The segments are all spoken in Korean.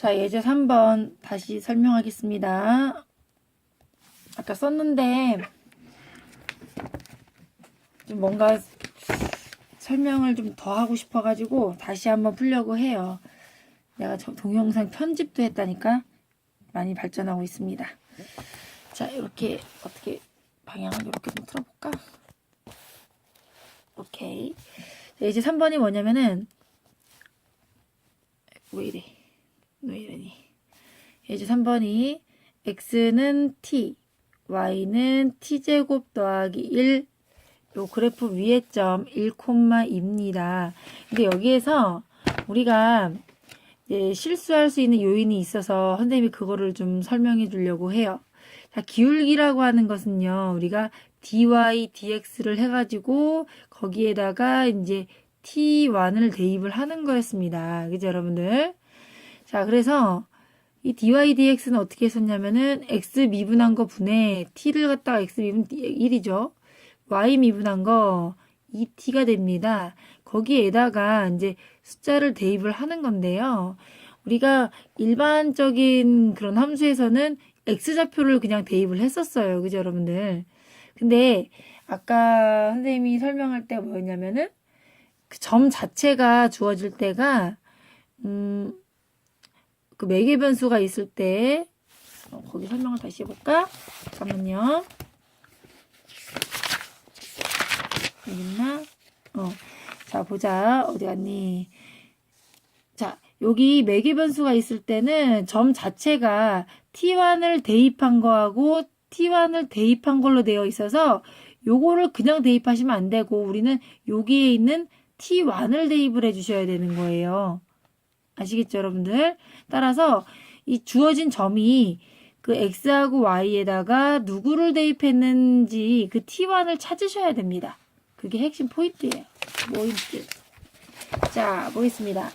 자, 예제 3번 다시 설명하겠습니다. 아까 썼는데 좀 뭔가 설명을 좀 더 하고 싶어가지고 다시 한번 풀려고 해요. 내가 저 동영상 편집도 했다니까 많이 발전하고 있습니다. 자, 이렇게 어떻게 방향을 이렇게 좀 틀어볼까? 오케이. 자, 이제 3번이 뭐냐면은 왜 이래? 이제 3번이 x는 t, y는 t제곱 더하기 1, 요 그래프 위에 점 1,2입니다. 근데 여기에서 우리가 이제 실수할 수 있는 요인이 있어서 선생님이 그거를 좀 설명해 주려고 해요. 자, 기울기라고 하는 것은요, 우리가 dy, dx를 해가지고 거기에다가 이제 t1을 대입을 하는 거였습니다. 그죠, 여러분들? 자, 그래서 이 dy, dx는 어떻게 했었냐면은 x 미분한 거 분의 t를 갖다가 x 미분 1이죠. y 미분한 거 2t가 됩니다. 거기에다가 이제 숫자를 대입을 하는 건데요. 우리가 일반적인 그런 함수에서는 x좌표를 그냥 대입을 했었어요. 그죠, 여러분들? 근데 아까 선생님이 설명할 때 뭐였냐면은 그 점 자체가 주어질 때가 음, 그 매개 변수가 있을 때 어, 거기 설명을 다시 해볼까? 잠깐만요. 여기 있나? 어. 자, 보자. 어디 갔니? 자, 여기 매개 변수가 있을 때는 점 자체가 t1을 대입한 거하고 t1을 대입한 걸로 되어 있어서 요거를 그냥 대입하시면 안 되고 우리는 여기에 있는 t1을 대입을 해 주셔야 되는 거예요. 아시겠죠, 여러분들? 따라서 이 주어진 점이 그 x하고 y에다가 누구를 대입했는지 그 t1을 찾으셔야 됩니다. 그게 핵심 포인트예요. 포인트. 자, 보겠습니다.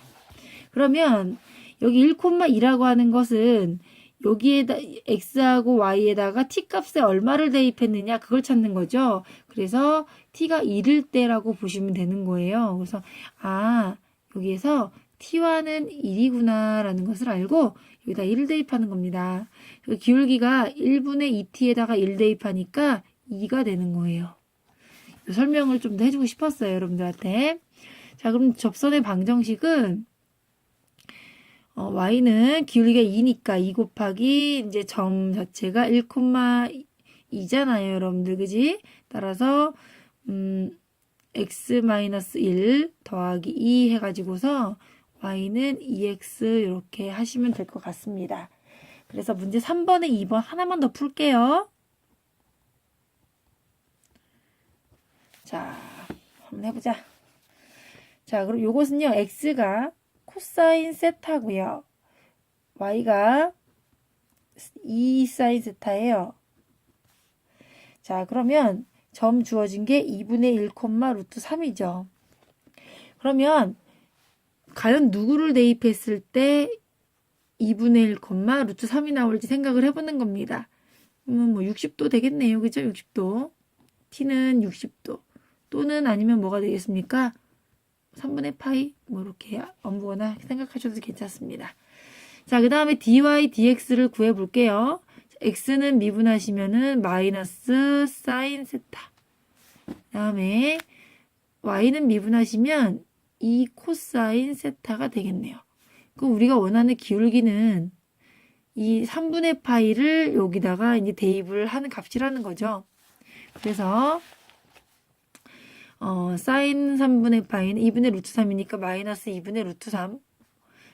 그러면 여기 1,2라고 하는 것은 여기에다 x하고 y에다가 t 값에 얼마를 대입했느냐 그걸 찾는 거죠. 그래서 t가 1일 때라고 보시면 되는 거예요. 그래서 아 여기에서 t1은 1이구나 라는 것을 알고 여기다 1을 대입하는 겁니다. 그 기울기가 1분의 2t에다가 1 대입하니까 2가 되는 거예요. 설명을 좀 더 해주고 싶었어요, 여러분들한테. 자, 그럼 접선의 방정식은 어, y는 기울기가 2니까 2 곱하기 이제 점 자체가 1,2잖아요, 여러분들. 그지? 따라서 음, x-1 더하기 2 해가지고서 y는 2x 이렇게 하시면 될 것 같습니다. 그래서 문제 3번에 2번 하나만 더 풀게요. 자, 한번 해보자. 자, 그럼 요것은요, x가 코사인 세타고요. y가 2 사인 세타예요. 자, 그러면 점 주어진 게 2분의 1, 루트 3이죠. 그러면 과연 누구를 대입했을 때 2분의 1, 루트 3이 나올지 생각을 해보는 겁니다. 그러면 뭐 60도 되겠네요. 그죠? 60도. t는 60도. 또는 아니면 뭐가 되겠습니까? 3분의 파이 뭐 이렇게 아무거나 생각하셔도 괜찮습니다. 자, 그 다음에 dy, dx를 구해 볼게요. x는 미분하시면은 마이너스 사인 세타. 그 다음에 y는 미분하시면 2 코사인 세타가 되겠네요. 그럼 우리가 원하는 기울기는 이 3분의 파이를 여기다가 이제 대입을 하는 값이라는 거죠. 그래서 어, 사인 3분의 파이는 2분의 루트 3이니까 마이너스 2분의 루트 3.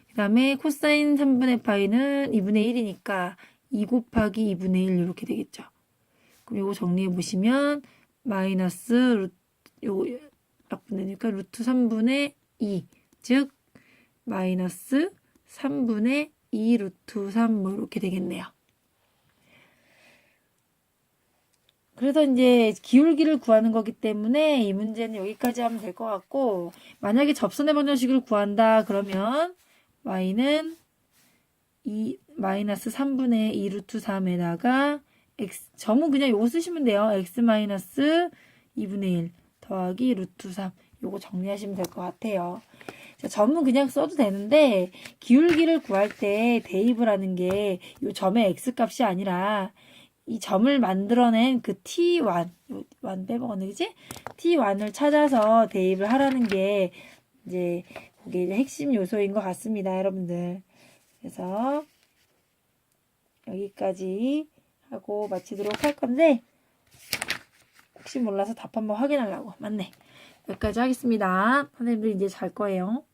그 다음에 코사인 3분의 파이는 2분의 1이니까 2 곱하기 2분의 1 이렇게 되겠죠. 그럼 이거 정리해 보시면 마이너스 루트 요거 약분되니까 루트 3분의 2. 즉 마이너스 3분의 2 루트 3 뭐 이렇게 되겠네요. 그래서 이제 기울기를 구하는 거기 때문에 이 문제는 여기까지 하면 될 것 같고 만약에 접선의 방정식을 구한다 그러면 y는 2 마이너스 3분의 2 루트 3에다가 x 점은 그냥 요거 쓰시면 돼요. x 마이너스 2분의 1 더하기 루트 3 요거 정리하시면 될 것 같아요. 자, 점은 그냥 써도 되는데 기울기를 구할 때 대입을 게이 점의 x 값이 아니라 이 점을 만들어낸 그 t1, 요, 1 빼먹었네, 그지? t1을 찾아서 대입을 하라는 게 이제 그게 핵심 요소인 것 같습니다, 여러분들. 그래서 여기까지 하고 마치도록 할 건데 혹시 몰라서 답 한번 확인하려고 맞네. 여기까지 하겠습니다. 선생님들 이제 잘 거예요.